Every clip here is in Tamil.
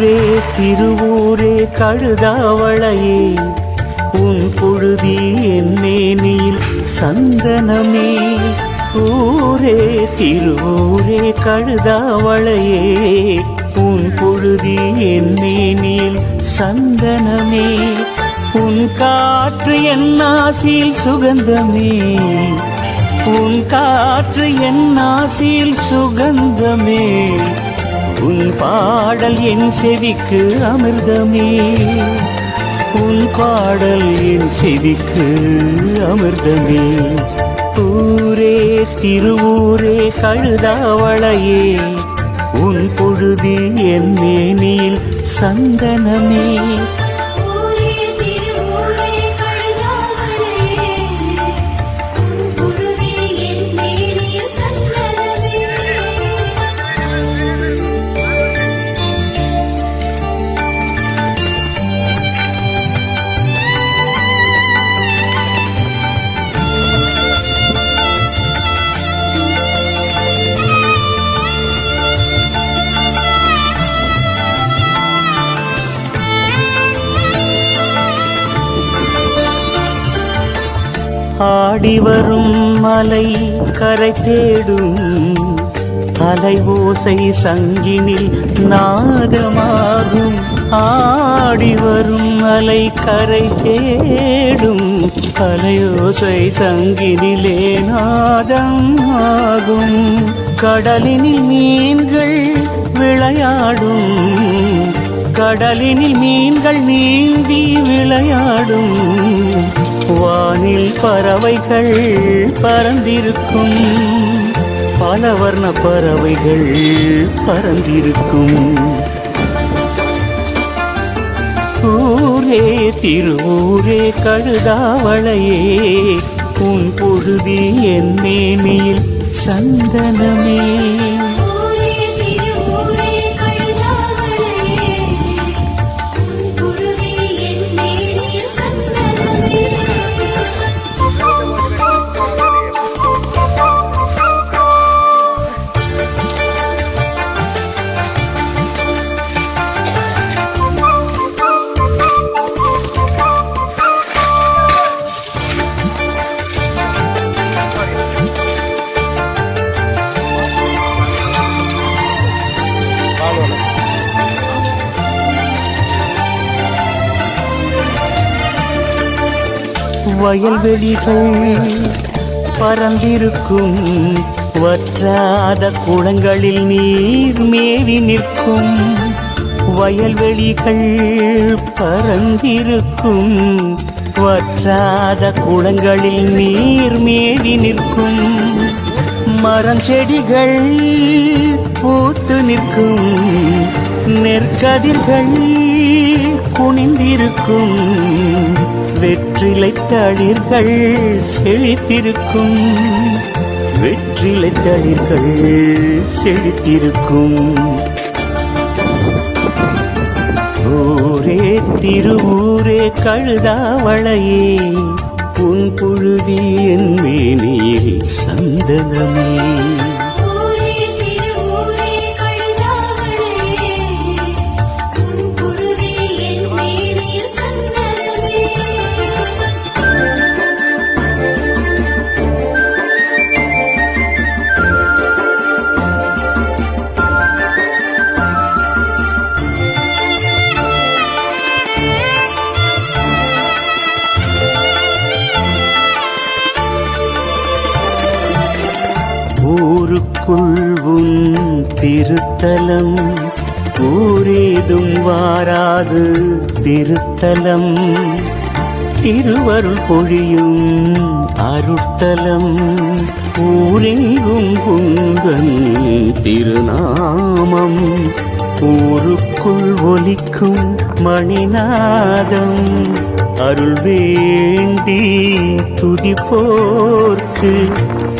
ஊரே திருவூரே கழுதாவளையே. உன் புழுதி என்னேனில் சந்தனமே. ஊரே திருவூரே கழுதாவளையே. உன் பொழுதி என்னேனில் சந்தனமே. உன் காற்று என் ஆசியில் சுகந்தமே. உன் காற்று என் ஆசியில் சுகந்தமே. பாடல் என் செவிக்கு அமிர்தமே. உன் பாடல் என் செவிக்கு அமிர்தமே. ஊரே திருவூரே கழுதாவளையே. உன் பொழுது என் மேனியில் சந்தனமே. பாடி வரும் மலை கரை தேடும் அலை ஓசை சங்கினில் நாதமாகும் ஆடி வரும் அலை கரை தேடும் அலையோசை சங்கினிலே நாதம் ஆகும் கடலினில் மீன்கள் விளையாடும். கடலினில் மீன்கள் நீந்தி விளையாடும். வானில் பறவைகள் பறந்திருக்கும். பல வர்ண பறவைகள் பறந்திருக்கும். ஊரே திருவூரே கழுதாவளையே உன் பொழுதி என் மேனியில் சந்தனமே. வயல்வெளிகள் பறந்திருக்கும். வற்றாத குளங்களில் நீர் மேவி நிற்கும். வயல்வெளிகள் பறந்திருக்கும். வற்றாத குளங்களில் நீர் மேவி நிற்கும். மரம் செடிகள் பூத்து நிற்கும். நெற்கதிர்கள் குனிந்திருக்கும். வெற்றிலை தளிர்கள் செழித்திருக்கும். வெற்றிலை தளிர்கள் செழித்திருக்கும். ஊரே திருவூரே கழுதாவளையே உன் புழுதி என் மேனியில் சந்தனமே. ஊருக்குள் திருத்தலம். ஊரேதும் வாராது திருத்தலம். திருவருள் பொழியும் அருட்தலம். ஊரெங்கும் குந்தன் திருநாமம். ஊருக்குள் ஒலிக்கும் மணிநாதம். அருள் வேண்டி துதிப்போர்க்கு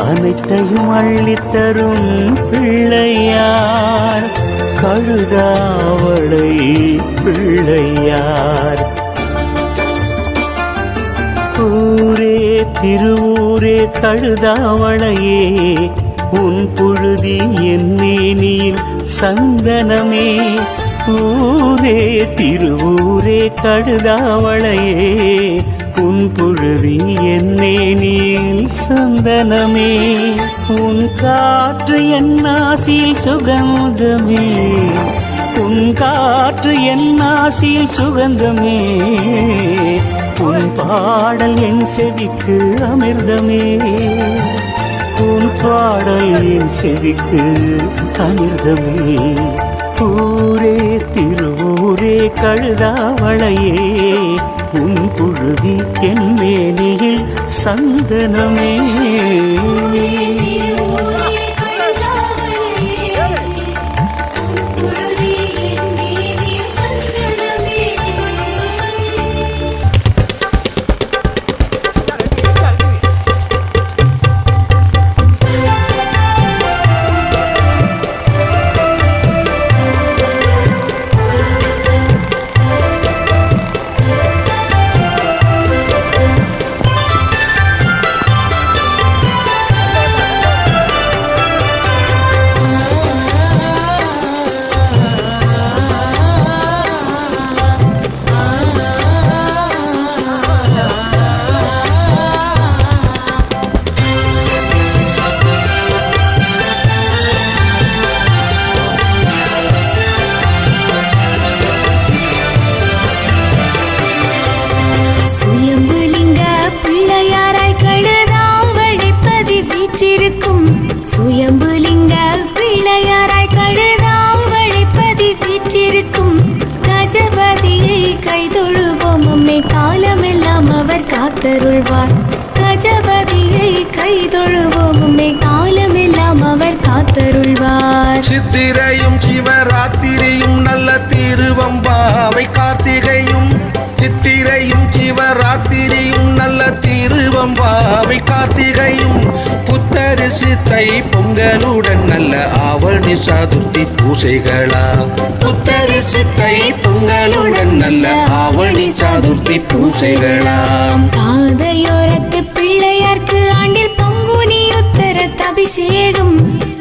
அனைத்தையும் அள்ளித்தரும் பிள்ளையார். கழுதாவளை பிள்ளையார். ஊரே திருவூரே கழுதாவளையே உன் புழுதி என் மேனியில் சந்தனமே. ஊரே திருவூரே கழுதாவளையே புழுதி என்னே நீல் சந்தனமே. உன் காற்று என் நாசில் சுகந்தமே. உன் காற்று என் நாசில் சுகந்தமே. உன் பாடல் என் செவிக்கு அமிர்தமே. உன் பாடல் என் செவிக்கு அமிர்தமே. ஊரே திருவூரே கழுதாவளையே. உன் புழுதி என் மேனியில் சந்தனமே. சுயம்புலிங்க பிள்ளையாராய் கழுதால் வழிப்பதி வீற்றிருக்கும் கஜபதியை கைதொழுவோம். உம்மை காலமெல்லாம் அவர் காத்தருள்வார். கஜபதியை கைதொழுவோம். உம்மை காலமெல்லாம் அவர் காத்தருள்வார். சித்திரையும் சிவராத்திரியும் நல்ல திருவம்பாவை கார்த்திகையும் சித்திரையும் சிவராத்திரியும் நல்ல திருவம்பாவை கார்த்திகையும் புத்தரிசி தை பொங்கலுடன் நல்ல ஆவணி சதுர்த்தி பூசைகளா? புத்தரிசி தை பொங்கலுடன் நல்ல ஆவணி சதுர்த்தி பூசைகளாம் பாதையோரத்து பிள்ளையார்க்கு ஆண்டில் பொங்குனி உத்தர அபிஷேகம்.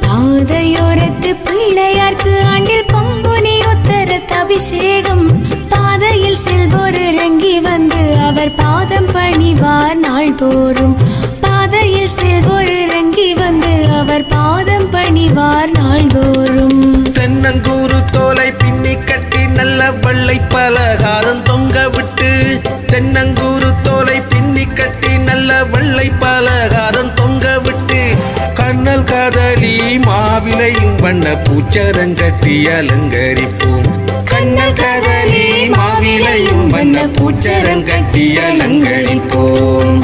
பாதையோரத்து பிள்ளையார்க்கு ஆண்டில் பொங்குனி உத்தர அபிஷேகம். பாதையில் செல்வோர் இறங்கி வந்து அவர் பாதம் பணிவார் நாள்தோறும். பாதம் பணிவார் நாள்தோறும். தென்னங்கூறு தோலை பின்னி கட்டி நல்ல வெள்ளை பலகாரம் தொங்க விட்டு தென்னங்கூறு தோலை பின்னி கட்டி நல்ல வெள்ளை பலகாரம் தொங்க விட்டு கண்ணல் கதலி மாவிலையும் வண்ண பூச்சரங்கட்டி அலங்கரிப்போம். கண்ணல் கதலி மாவிலையும் வண்ண பூச்சரங்கட்டி அலங்கரிப்போம்.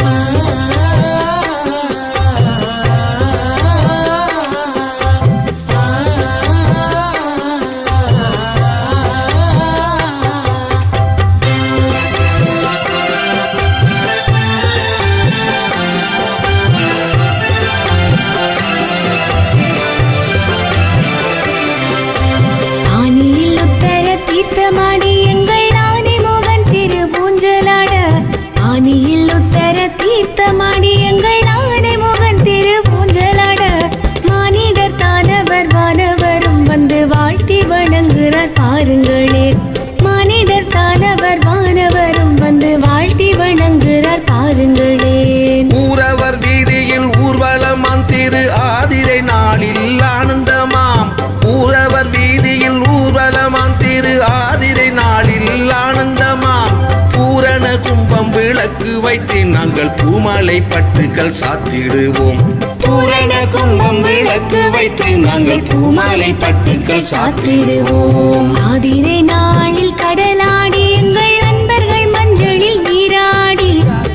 நாங்கள் பூமாலை பட்டுகள் சாத்திடுவோம். பூரண கும்பம் விளக்கு வைத்து நாங்கள் பூமாலை பட்டுகள் சாத்திடுவோம். ஆதிரை நாளில் கடலாடி எங்கள் அன்பர்கள் மஞ்சளில் நீராடி.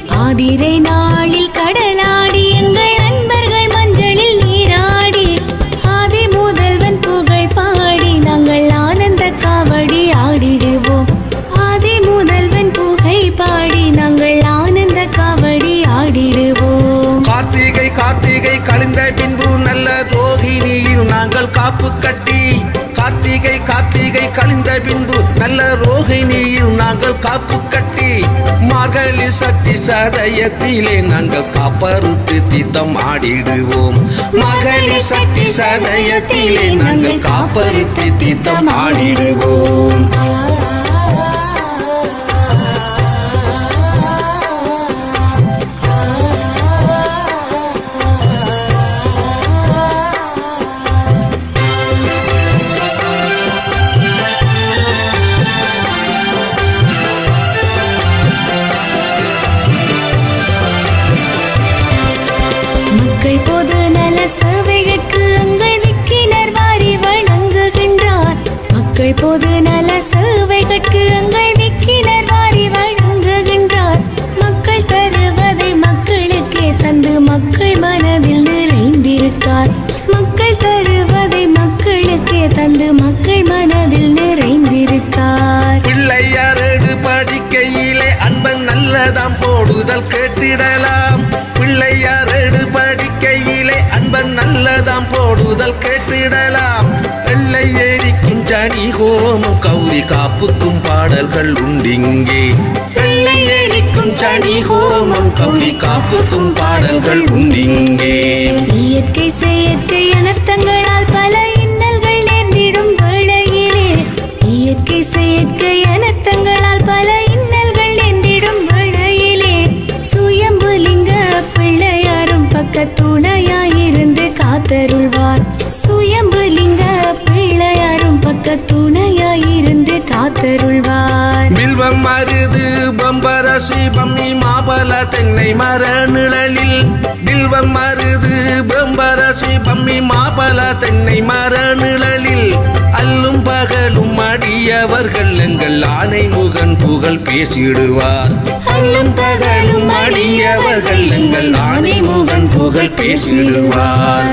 ஆதிரை நாளில் காப்பு கட்டி கார்த்திகை கார்த்திகை கழிந்த பின்பு நல்ல ரோகிணியில் நாங்கள் காப்பு கட்டி மார்கழி சட்டி சதயத்திலே நாங்கள் காப்பறுத்து தீத்தம் ஆடிடுவோம். மார்கழி சட்டி சதயத்திலே நாங்கள் காப்பறுத்து தீத்தம் ஆடிடுவோம். நல்லதாம் போடுதல் கேட்டிடலாம் பிள்ளையாரடு படிக்கையிலே அன்பன் நல்லதாம் போடுதல் கேட்டிடலாம். வெள்ளை ஏரிக்கும் ஜனி ஹோமம் கௌரி காப்புக்கும் பாடல்கள் உண்டிங்கே. வெள்ளை ஏரிக்கும் சனி ஹோமம் கௌரி காப்புக்கும் பாடல்கள் உண்டிங்கே. இயற்கை செயற்கை அனர்த்தங்களால் பல இன்னல்கள் நேர்ந்திடும் வேளையிலே. இயற்கை செயற்கை அனர்த்தங்கள் பிள்ளையாரும் பக்கத்துணையாயிருந்து காத்தருள்வார். சுயம்புலிங்க பிள்ளையாரும் பக்க துணையாயிருந்து காத்தருள்வார். வில்வம் மருது பம்பரசி பம்மி மாபல தென்னை மர நிழலில். வில்வம் மருது பம்பரசி பம்மி மாபல தென்னை மர நிழலில். அல்லும் பகலும் அடியவர்கள் எங்கள் ஆனை முகன் புகழ் பேசிடுவார். அல்லும் பகலும் அடியவர்கள் எங்கள் ஆனை முகன் புகழ் பேசிடுவார்.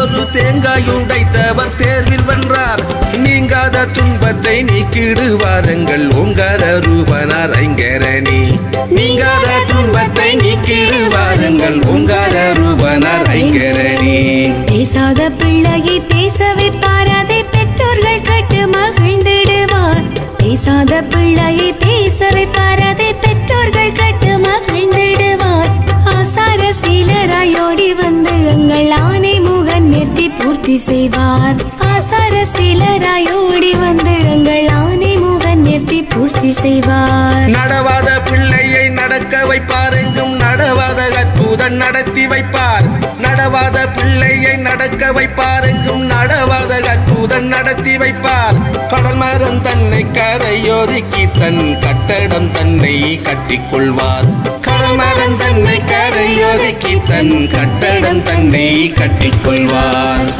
ஒரு தேங்காய் உடைத்தவர் தேர்வில் வென்றார். நீங்காத துன்பத்தை நீக்கிடுவார் எங்கள் ஓங்கார ரூபனார் ஐங்கரணி நீங்காத துன்பத்தை நீக்கிடுவார் எங்கள் ஓங்கார ரூபனார் ஐங்கரணி பேசாத பிள்ளையை பேச வைப்பார் அதை பெற்றோர்கள் கட்டு மகிழ்ந்திடுவார். பேசாத பிள்ளையை பேச வைப்பார் அதை பெற்றோர்கள் கட்டு மகிழ்ந்திடுவார். ஆசார சீலராயோடி வந்து எங்கள் ஆணை பூர்த்தி செய்வார். ஆசார சிலராய் ஓடி வந்திருங்கள் ஆனை முகன் நிறுத்தி பூர்த்தி செய்வார். நடவாத பிள்ளையை நடக்க வைப்பார் எங்கும் நடவாத அற்புதம் நடத்தி வைப்பார். நடவாத பிள்ளையை நடக்க வைப்பார் எங்கும் நடவாத அற்புதம் நடத்தி வைப்பார். கடல் மரம் தன்னை கரையொதுக்கி தன் கட்டடம் தன்னை கட்டிக்கொள்வார் கடல் மரம் தன்னை கரையொதுக்கி தன் கட்டடம் தன்னை கட்டிக்கொள்வார்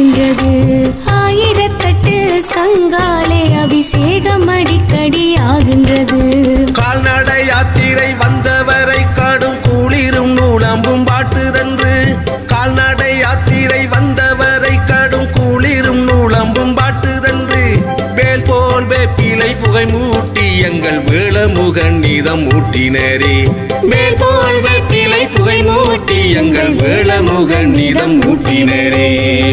வருகின்றது ஆயிரத்தட்டு சங்காலே அபிஷேகம் அடிக்கடி ஆகின்றது கால்நடை யாத்திரை வந்தவரை காடும் குளிரும் நூலம்பும் பாட்டுதன்று கால்நடை யாத்திரை வந்தவரை காடும் குளிரும் நூலம்பும் பாட்டுதன்று வேல் போல் வேப்பிலை புகை மூட்டி எங்கள் வேளமுகன் நீதம் மூட்டினரே மேல் எங்கள் வேளமுகன் நீதம் ஊட்டினரே.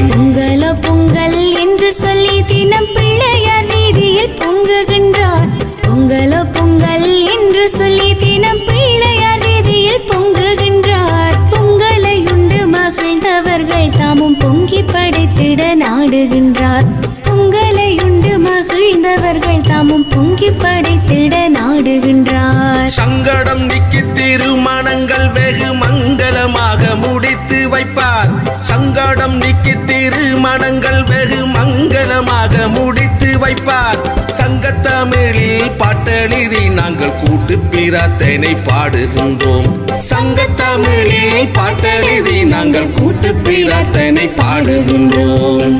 பொங்கலோ பொங்கல் என்று சொல்லி தினம் பிள்ளையார் வீதியில் பொங்குகின்றார். பொங்கலோ பொங்கல் என்று சொல்லி தினம் பிள்ளையார் வீதியில் பொங்குகின்றார். பொங்கலை உண்டு மகிழ்ந்தவர்கள் தாமும் பொங்கி படைத்திட நாடுகின்றார். பொங்கலை உண்டு மகிழ்ந்தவர்கள் தாமும் பொங்கி படைத்திட நாடுகின்றார். சங்கடம் நீக்கி திருமணங்கள் வெகு சங்கடம் நீக்கி திருமணங்கள் வெகு மங்களமாக முடித்து வைப்பார். சங்கத்தமிழில் பாட்டெழுதி நாங்கள் கூட்டு பிரார்த்தனை பாடுகின்றோம். சங்கத்தமிழில் பாட்டெழுதி நாங்கள் கூட்டு பிரார்த்தனை பாடுகின்றோம்.